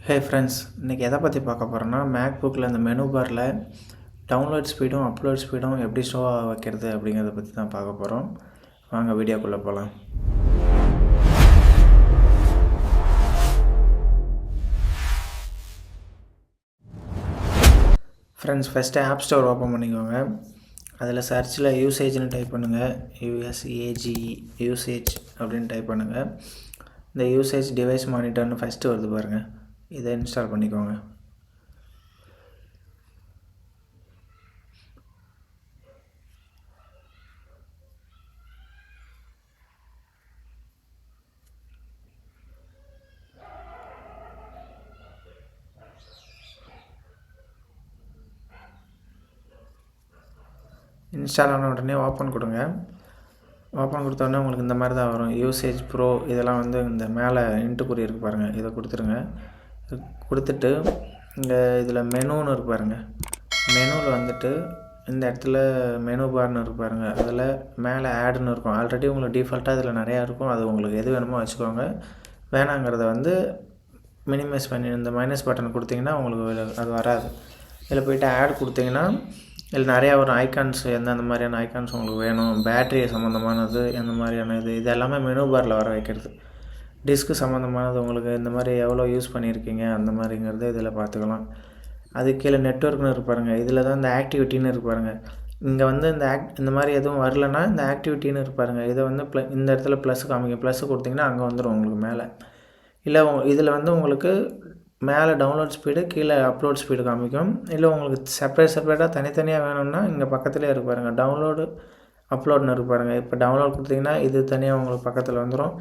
Hey friends இன்றைக்கி எதை பற்றி பார்க்க போகிறோன்னா மேக் புக்கில் இந்த மெனு பாரில் டவுன்லோட் ஸ்பீடும் அப்லோட் ஸ்பீடும் எப்படி ஷோ வைக்கிறது அப்படிங்கிறத பற்றி தான் பார்க்க போகிறோம் வாங்க வீடியோக்குள்ளே போகலாம் friends first app store open பண்ணிக்கோங்க. அதில் சர்ச்சில் யூசேஜ்னு டைப் பண்ணுங்கள் யூஎஸ்ஏஜிஇ யூசேஜ் அப்படின்னு டைப் பண்ணுங்கள் இந்த யூசேஜ் டிவைஸ் மானிட்டர்னு ஃபஸ்ட்டு வருது பாருங்கள் இதை இன்ஸ்டால் பண்ணிக்கோங்க. இன்ஸ்டால் ஆன உடனே ஓப்பன் கொடுங்க. ஓப்பன் கொடுத்தோடனே உங்களுக்கு இந்த மாதிரி தான் வரும். யூசேஜ் ப்ரோ இதெல்லாம் வந்து இந்த மேலே இன்ட்டு குறி இருக்கு பாருங்கள் இதை கொடுத்துருங்க. கொடுத்துட்டு இங்கே இதில் மெனுன்னு இருக்கு பாருங்கள் மெனுவில் வந்துட்டு இந்த இடத்துல மெனு பார்னு இருக்கு பாருங்கள் அதில் மேலே ஆடுன்னு இருக்கும். ஆல்ரெடி உங்களுக்கு டிஃபால்ட்டாக இதில் நிறையா இருக்கும். அது உங்களுக்கு எது வேணுமோ வச்சுக்கோங்க. வேணாங்கிறத வந்து மினிமைஸ் பண்ணி இந்த மைனஸ் பட்டன் கொடுத்தீங்கன்னா உங்களுக்கு அது வராது. இதில் போய்ட்டு ஆட் கொடுத்தீங்கன்னா இதில் நிறையா வரும். ஐக்கான்ஸ் எந்தெந்த மாதிரியான ஐக்கான்ஸ் உங்களுக்கு வேணும். பேட்ரி சம்மந்தமானது எந்த மாதிரியான இது இது எல்லாமே மெனு பாரில் வர வைக்கிறது. டிஸ்க்கு சம்மந்தமானது உங்களுக்கு இந்த மாதிரி எவ்வளோ யூஸ் பண்ணியிருக்கீங்க அந்த மாதிரிங்கிறத இதில் பார்த்துக்கலாம். அது கீழே நெட்ஒர்க்னு இருப்பாருங்க இதில் தான் இந்த ஆக்டிவிட்டின்னு இருப்பாருங்க இங்கே வந்து இந்த ஆக்ட் இந்த மாதிரி எதுவும் வரலன்னா இந்த ஆக்டிவிட்டின்னு இருப்பாருங்க இதை வந்து ப்ள இந்த இடத்துல ப்ளஸ் காமிங்க. ப்ளஸ் கொடுத்தீங்கன்னா அங்கே வந்துடும் உங்களுக்கு மேலே. இல்லை இதில் வந்து உங்களுக்கு மேலே டவுன்லோட் ஸ்பீடு கீழே அப்லோட் ஸ்பீடு காமிக்கும். இல்லை உங்களுக்கு செப்பரேட் செப்பரேட்டாக தனித்தனியாக வேணும்னா இங்கே பக்கத்துலேயே இருப்பாருங்க டவுன்லோடு அப்லோட்னு இருப்பாருங்க இப்போ டவுன்லோட் கொடுத்தீங்கன்னா இது தனியாக உங்களுக்கு பக்கத்தில் வந்துடும்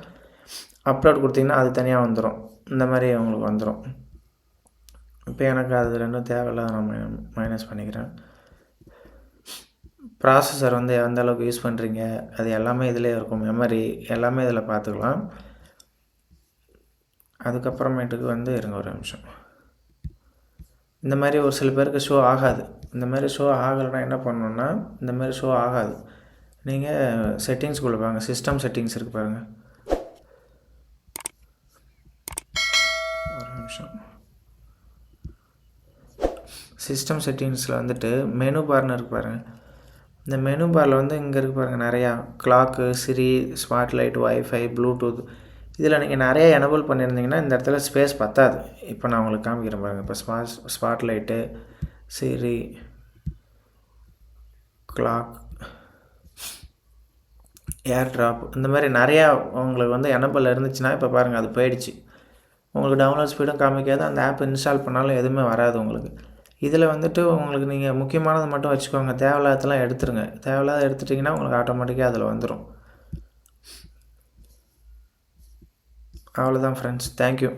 அப்லோட் கொடுத்தீங்கன்னா அது தனியாக வந்துடும் இந்த மாதிரி உங்களுக்கு வந்துடும் இப்போ எனக்கு அது ரெண்டும் தேவையில்லாத நான் மைனஸ் பண்ணிக்கிறேன். ப்ராசஸர் வந்து எந்த அளவுக்கு யூஸ் பண்ணுறீங்க அது எல்லாமே இதிலே இருக்கும். மெமரி எல்லாமே இதில் பார்த்துக்கலாம். அதுக்கப்புறமேட்டுக்கு வந்து இருங்க ஒரு நிமிஷம். இந்த மாதிரி ஒரு சில பேருக்கு ஷோ ஆகாது. இந்த மாதிரி ஷோ ஆகலைன்னா என்ன பண்ணணுன்னா இந்த மாதிரி ஷோ ஆகாது. நீங்கள் செட்டிங்ஸ் கொடுப்பாங்க. சிஸ்டம் செட்டிங்ஸ் இருக்கு பாருங்கள் ஒரு நிமிஷம் சிஸ்டம் செட்டிங்ஸில் வந்துட்டு மெனு பார்னு இருக்கு பாருங்கள் இந்த மெனு பாரில் வந்து இங்கே இருக்கு பாருங்கள் நிறையா clock Siri smart light wifi bluetooth இதில் நீங்கள் நிறைய எனபிள் பண்ணியிருந்தீங்கன்னா இந்த இடத்துல ஸ்பேஸ் பத்தாது. இப்போ நான் உங்களுக்கு காமிக்கிறேன் பாருங்கள் இப்போ smart spotlight Siri clock AirDrop இந்த மாதிரி நிறையா உங்களுக்கு வந்து எனபிள் இருந்துச்சுன்னா இப்போ பாருங்கள் அது போயிடுச்சு. உங்களுக்கு டவுன்லோட் ஸ்பீடும் காமிக்காது. அந்த ஆப் இன்ஸ்டால் பண்ணாலும் எதுவுமே வராது உங்களுக்கு. இதில் வந்துட்டு உங்களுக்கு நீங்கள் முக்கியமானது மட்டும் வச்சுக்கோங்க. தேவையில்லாததெல்லாம் எடுத்துருங்க. தேவையில்லாத எடுத்துட்டிங்கன்னா உங்களுக்கு ஆட்டோமேட்டிக்காக அதில் வந்துடும் அவ்வளோதான் ஃப்ரெண்ட்ஸ் தேங்க்யூ